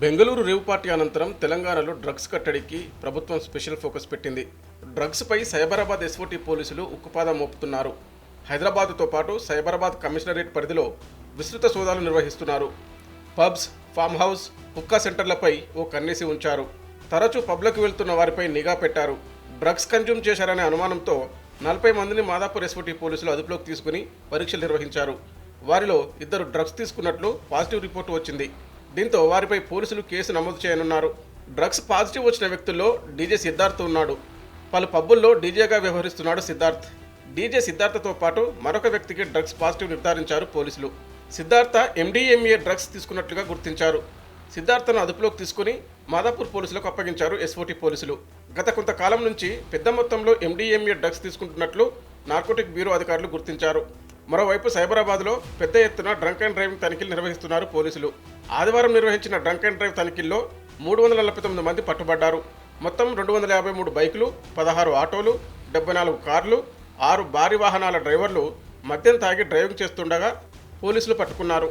బెంగళూరు రేవు party అనంతరం తెలంగాణలో drugs కట్టడికి ప్రభుత్వం స్పెషల్ ఫోకస్ పెట్టింది. డ్రగ్స్పై సైబరాబాద్ ఎస్ఓటీ పోలీసులు ఉక్కుపాదం మోపుతున్నారు. హైదరాబాద్తో పాటు సైబరాబాద్ కమిషనరేట్ పరిధిలో విస్తృత సోదాలు నిర్వహిస్తున్నారు. పబ్స్ ఫామ్ హౌస్ హుక్కా సెంటర్లపై ఓ కన్నేసి ఉంచారు. తరచూ పబ్లకు వెళ్తున్న వారిపై నిఘా పెట్టారు. డ్రగ్స్ కన్జ్యూమ్ చేశారనే అనుమానంతో నలభై మందిని మాదాపూర్ ఎస్ఓటీ పోలీసులు అదుపులోకి తీసుకుని పరీక్షలు నిర్వహించారు. వారిలో ఇద్దరు డ్రగ్స్ తీసుకున్నట్లు పాజిటివ్ రిపోర్టు వచ్చింది. దీంతో వారిపై పోలీసులు కేసు నమోదు చేయనున్నారు. డ్రగ్స్ పాజిటివ్ వచ్చిన వ్యక్తుల్లో డీజే సిద్ధార్థ్ ఉన్నాడు. పలు పబ్బుల్లో డీజేగా వ్యవహరిస్తున్నాడు సిద్ధార్థ్. డీజే సిద్ధార్థతో పాటు మరొక వ్యక్తికి డ్రగ్స్ పాజిటివ్ నిర్ధారించారు పోలీసులు. సిద్ధార్థ ఎండిఎంఏ డ్రగ్స్ తీసుకున్నట్లుగా గుర్తించారు. సిద్ధార్థను అదుపులోకి తీసుకుని మాదాపూర్ పోలీసులకు అప్పగించారు ఎస్ఓటీ పోలీసులు. గత కొంతకాలం నుంచి పెద్ద మొత్తంలో ఎండిఎంఏ డ్రగ్స్ తీసుకుంటున్నట్లు నార్కోటిక్ బ్యూరో అధికారులు గుర్తించారు. మరోవైపు సైబరాబాద్లో పెద్ద ఎత్తున డ్రంక్ అండ్ డ్రైవింగ్ తనిఖీలు నిర్వహిస్తున్నారు పోలీసులు. ఆదివారం నిర్వహించిన డ్రంక్ అండ్ డ్రైవ్ తనిఖీల్లో మూడు వందల నలభై తొమ్మిది మంది పట్టుబడ్డారు. మొత్తం రెండు వందల యాభై మూడు బైకులు పదహారు ఆటోలు డెబ్బై నాలుగు కార్లు ఆరు భారీ వాహనాల డ్రైవర్లు మద్యం తాగి డ్రైవింగ్ చేస్తుండగా పోలీసులు పట్టుకున్నారు.